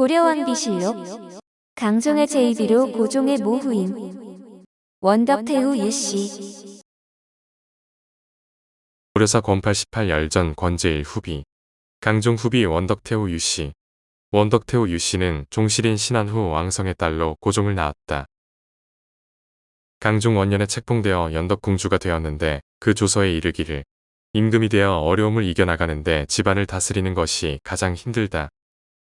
고려왕비실록 강종의 제2비로 고종의 모후임 원덕태후 유씨 고려사 권팔 18 열전 권제일 후비 강종 후비 원덕태후 유씨 원덕태후 유씨는 종실인 신안후 왕성의 딸로 고종을 낳았다. 강종 원년에 책봉되어 연덕공주가 되었는데 그 조서에 이르기를 임금이 되어 어려움을 이겨나가는데 집안을 다스리는 것이 가장 힘들다.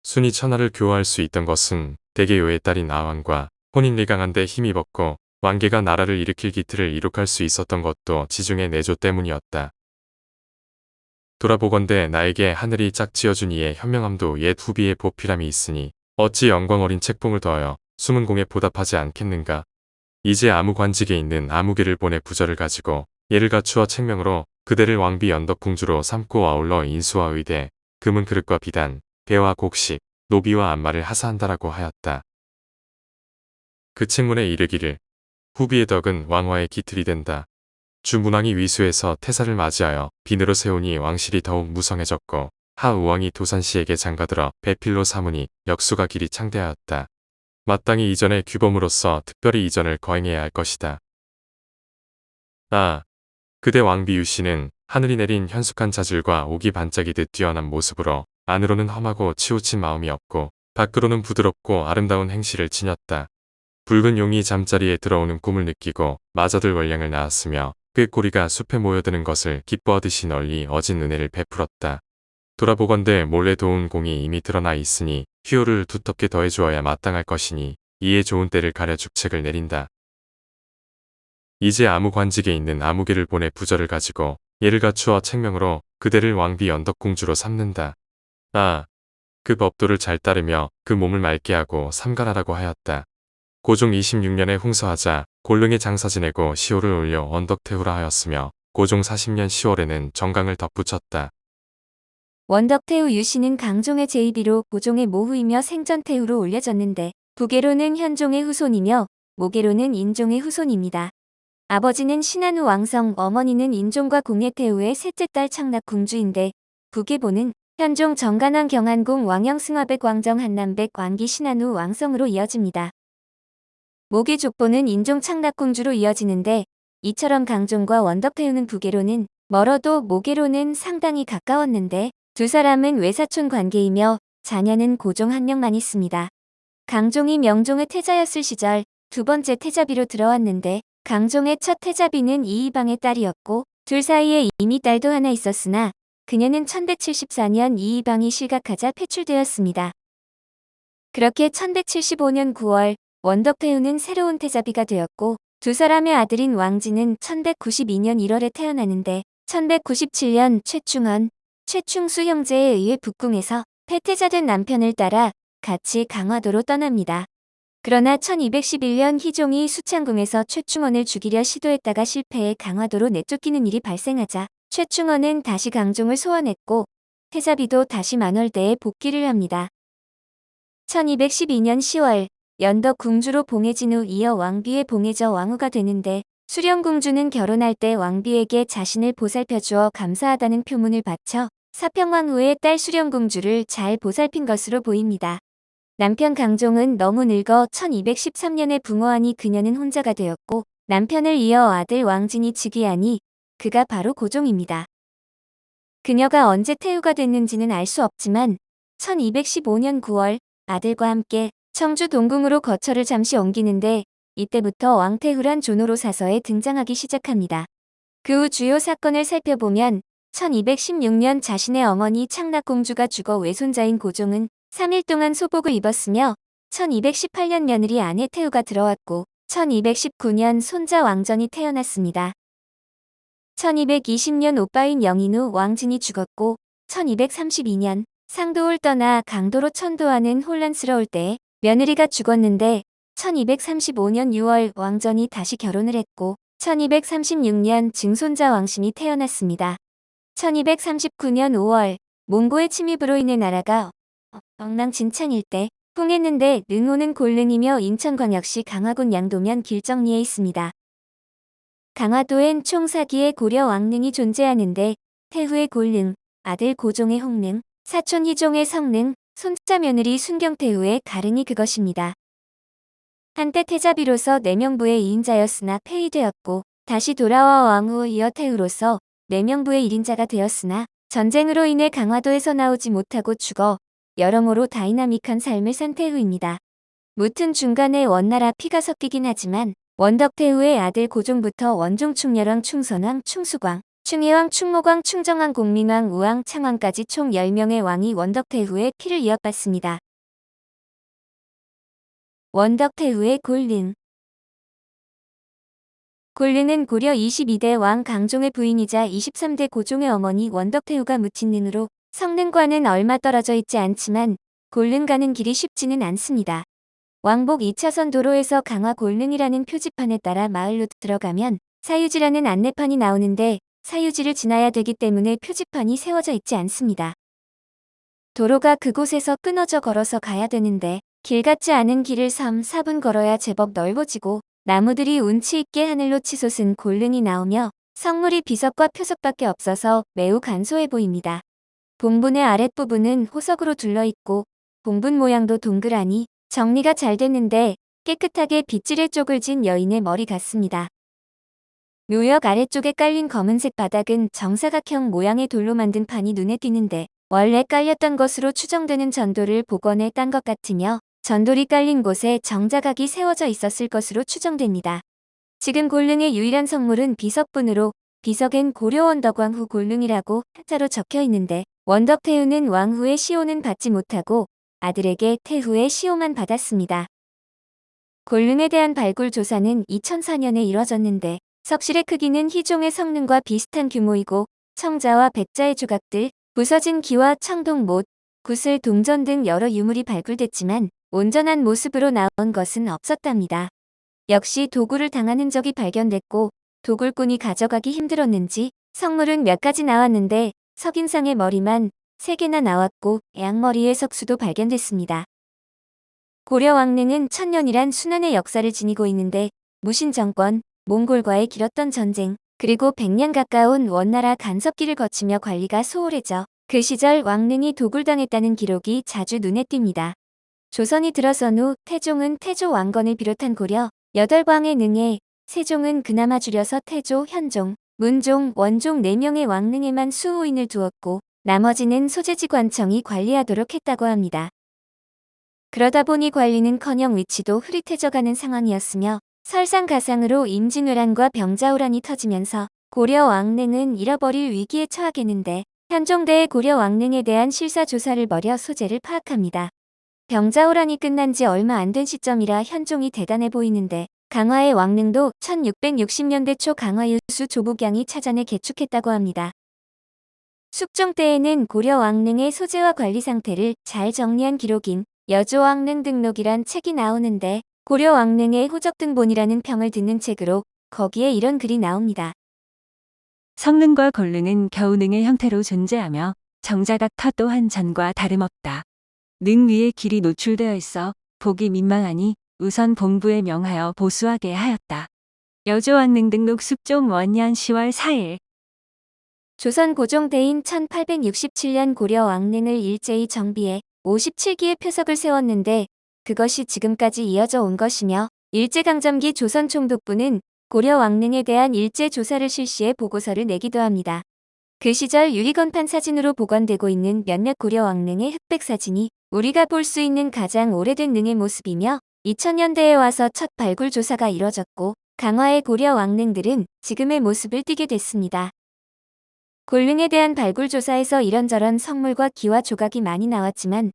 순위 천하를 교화할 수 있던 것은 대개요의 딸인 아왕과 혼인리 강한데 힘입었고 왕계가 나라를 일으킬 기틀을 이룩할 수 있었던 것도 지중해 내조 때문이었다. 돌아보건대 나에게 하늘이 짝지어준 이의 현명함도 옛 후비의 보필함이 있으니 어찌 영광 어린 책봉을 더하여 숨은 공에 보답하지 않겠는가. 이제 아무 관직에 있는 아무개를 보내 부절을 가지고 예를 갖추어 책명으로 그대를 왕비 연덕공주로 삼고 아울러 인수와 의대, 금은 그릇과 비단, 배와 곡식, 노비와 안마를 하사한다라고 하였다. 그 책문에 이르기를 후비의 덕은 왕화의 기틀이 된다. 주문왕이 위수에서 태사를 맞이하여 비늘로 세우니 왕실이 더욱 무성해졌고 하우왕이 도산씨에게 장가들어 배필로 삼으니 역수가 길이 창대하였다. 마땅히 이전의 규범으로서 특별히 이전을 거행해야 할 것이다. 아, 그대 왕비 유씨는 하늘이 내린 현숙한 자질과 옥이 반짝이듯 뛰어난 모습으로 안으로는 험하고 치우친 마음이 없고 밖으로는 부드럽고 아름다운 행실을 지녔다. 붉은 용이 잠자리에 들어오는 꿈을 느끼고 마저들 원량을 낳았으며 꾀꼬리가 숲에 모여드는 것을 기뻐하듯이 널리 어진 은혜를 베풀었다. 돌아보건대 몰래 도운 공이 이미 드러나 있으니 휴호를 두텁게 더해주어야 마땅할 것이니 이에 좋은 때를 가려 죽책을 내린다. 이제 아무 관직에 있는 아무개를 보내 부절을 가지고 예를 갖추어 책명으로 그대를 왕비 연덕공주로 삼는다. 아, 그 법도를 잘 따르며 그 몸을 맑게 하고 삼가하라고 하였다. 고종 26년에 홍서하자 골릉에 장사 지내고 시호를 올려 언덕태후라 하였으며 고종 40년 10월에는 정강을 덧붙였다. 원덕태후 유씨는 강종의 제2비로 고종의 모후이며 생전태후로 올려졌는데 부계로는 현종의 후손이며 모계로는 인종의 후손입니다. 아버지는 신한우 왕성, 어머니는 인종과 공예태후의 셋째 딸 창락공주인데 부계보는 현종 정간왕 경안궁 왕영승화백 왕정 한남백 왕기 신한우 왕성으로 이어집니다. 모계 족보는 인종 창락공주로 이어지는데 이처럼 강종과 원덕태후는 부계로는 멀어도 모계로는 상당히 가까웠는데 두 사람은 외사촌 관계이며 자녀는 고종 한 명만 있습니다. 강종이 명종의 태자였을 시절 두 번째 태자비로 들어왔는데 강종의 첫 태자비는 이이방의 딸이었고 둘 사이에 이미 딸도 하나 있었으나 그녀는 1174년 이이방이 실각하자 폐출되었습니다. 그렇게 1175년 9월 원덕태후는 새로운 태자비가 되었고 두 사람의 아들인 왕지는 1192년 1월에 태어나는데 1197년 최충헌, 최충수 형제에 의해 북궁에서 폐태자된 남편을 따라 같이 강화도로 떠납니다. 그러나 1211년 희종이 수창궁에서 최충원을 죽이려 시도했다가 실패해 강화도로 내쫓기는 일이 발생하자 최충원은 다시 강종을 소환했고 태자비도 다시 만월대에 복귀를 합니다. 1212년 10월 연덕 궁주로 봉해진 후 이어 왕비의 봉해져 왕후가 되는데 수령공주는 결혼할 때 왕비에게 자신을 보살펴주어 감사하다는 표문을 바쳐 사평왕후의 딸 수령공주를 잘 보살핀 것으로 보입니다. 남편 강종은 너무 늙어 1213년에 붕어하니 그녀는 혼자가 되었고 남편을 이어 아들 왕진이 즉위하니 그가 바로 고종입니다. 그녀가 언제 태후가 됐는지는 알 수 없지만 1215년 9월 아들과 함께 청주 동궁으로 거처를 잠시 옮기는데 이때부터 왕태후란 존호로 사서에 등장하기 시작합니다. 그 후 주요 사건을 살펴보면 1216년 자신의 어머니 창락공주가 죽어 외손자인 고종은 3일 동안 소복을 입었으며 1218년 며느리 아내 태후가 들어왔고 1219년 손자 왕전이 태어났습니다. 1220년 오빠인 영인후 왕진이 죽었고 1232년 상도를 떠나 강도로 천도하는 혼란스러울 때 며느리가 죽었는데 1235년 6월 왕전이 다시 결혼을 했고 1236년 증손자 왕신이 태어났습니다. 1239년 5월 몽고의 침입으로 인해 나라가 엉망진창일 때 통했는데 능호는 골릉이며 인천광역시 강화군 양도면 길정리에 있습니다. 강화도엔 총 4기의 고려 왕릉이 존재하는데 태후의 골릉, 아들 고종의 홍릉, 사촌 희종의 성릉, 손자 며느리 순경태후의 가릉이 그것입니다. 한때 태자 비로서 내명부의 2인자였으나 폐위되었고 다시 돌아와 왕후 이어 태후로서 내명부의 1인자가 되었으나 전쟁으로 인해 강화도에서 나오지 못하고 죽어 여러모로 다이나믹한 삶을 산 태후입니다. 무튼 중간에 원나라 피가 섞이긴 하지만 원덕태후의 아들 고종부터 원종 충렬왕 충선왕 충수광 충혜왕 충모광 충정왕 공민왕 우왕 창왕까지 총 10명의 왕이 원덕태후의 피를 이어받습니다. 원덕태후의 골릉 골릉은 고려 22대 왕 강종의 부인이자 23대 고종의 어머니 원덕태후가 묻힌 능으로 성능과는 얼마 떨어져 있지 않지만 골릉 가는 길이 쉽지는 않습니다. 왕복 2차선 도로에서 강화 골릉이라는 표지판에 따라 마을로 들어가면 사유지라는 안내판이 나오는데 사유지를 지나야 되기 때문에 표지판이 세워져 있지 않습니다. 도로가 그곳에서 끊어져 걸어서 가야 되는데 길 같지 않은 길을 3, 4분 걸어야 제법 넓어지고 나무들이 운치 있게 하늘로 치솟은 골릉이 나오며 성물이 비석과 표석밖에 없어서 매우 간소해 보입니다. 봉분의 아랫부분은 호석으로 둘러있고 봉분 모양도 동그라니 정리가 잘 됐는데 깨끗하게 빗질의 쪽을 진 여인의 머리 같습니다. 묘역 아래쪽에 깔린 검은색 바닥은 정사각형 모양의 돌로 만든 판이 눈에 띄는데 원래 깔렸던 것으로 추정되는 전돌을 복원해 딴 것 같으며 전돌이 깔린 곳에 정자각이 세워져 있었을 것으로 추정됩니다. 지금 골릉의 유일한 성물은 비석분으로 비석엔 고려원덕 왕후 골릉이라고 한자로 적혀 있는데 원덕태후는 왕후의 시호는 받지 못하고 아들에게 태후의 시호만 받았습니다. 골릉에 대한 발굴 조사는 2004년에 이뤄졌는데 석실의 크기는 희종의 성능과 비슷한 규모이고 청자와 백자의 조각들, 부서진 기와 청동 못, 구슬, 동전 등 여러 유물이 발굴됐지만 온전한 모습으로 나온 것은 없었답니다. 역시 도구를 당한 흔적이 발견됐고 도굴꾼이 가져가기 힘들었는지 성물은 몇 가지 나왔는데 석인상의 머리만 3개나 나왔고 양머리의 석수도 발견됐습니다. 고려 왕릉은 천년이란 순환의 역사를 지니고 있는데 무신 정권, 몽골과의 길었던 전쟁, 그리고 100년 가까운 원나라 간섭기를 거치며 관리가 소홀해져 그 시절 왕릉이 도굴당했다는 기록이 자주 눈에 띕니다. 조선이 들어선 후 태종은 태조 왕건을 비롯한 고려 8광의 능에 세종은 그나마 줄여서 태조, 현종, 문종, 원종 4명의 왕릉에만 수호인을 두었고 나머지는 소재지 관청이 관리하도록 했다고 합니다. 그러다 보니 관리는커녕 위치도 흐릿해져가는 상황이었으며 설상가상으로 임진왜란과 병자호란이 터지면서 고려 왕릉은 잃어버릴 위기에 처하겠는데 현종대의 고려 왕릉에 대한 실사 조사를 벌여 소재를 파악합니다. 병자호란이 끝난 지 얼마 안 된 시점이라 현종이 대단해 보이는데 강화의 왕릉도 1660년대 초 강화유수 조복양이 찾아내 개축했다고 합니다. 숙종 때에는 고려 왕릉의 소재와 관리 상태를 잘 정리한 기록인 여조왕릉 등록이란 책이 나오는데 고려 왕릉의 호적등본이라는 평을 듣는 책으로 거기에 이런 글이 나옵니다. 성능과 골릉은 겨우능의 형태로 존재하며 정자각 터 또한 전과 다름없다. 능 위에 길이 노출되어 있어 보기 민망하니 우선 본부에 명하여 보수하게 하였다. 여조왕릉 등록 숙종 원년 10월 4일 조선 고종대인 1867년 고려 왕릉을 일제히 정비해 57기의 표석을 세웠는데 그것이 지금까지 이어져 온 것이며 일제강점기 조선 총독부는 고려 왕릉에 대한 일제 조사를 실시해 보고서를 내기도 합니다. 그 시절 유리건판 사진으로 보관되고 있는 몇몇 고려 왕릉의 흑백 사진이 우리가 볼 수 있는 가장 오래된 능의 모습이며 2000년대에 와서 첫 발굴 조사가 이뤄졌고 강화의 고려 왕릉들은 지금의 모습을 띠게 됐습니다. 골릉에 대한 발굴 조사에서 이런저런 성물과 기와 조각이 많이 나왔지만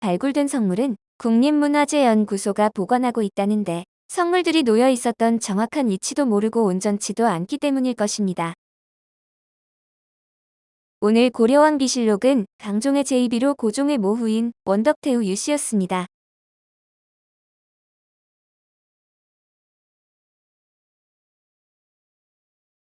발굴된 성물은 국립문화재연구소가 보관하고 있다는데 성물들이 놓여 있었던 정확한 위치도 모르고 온전치도 않기 때문일 것입니다. 오늘 고려왕 비실록은 강종의 제2비로 고종의 모후인 원덕태후 유씨였습니다.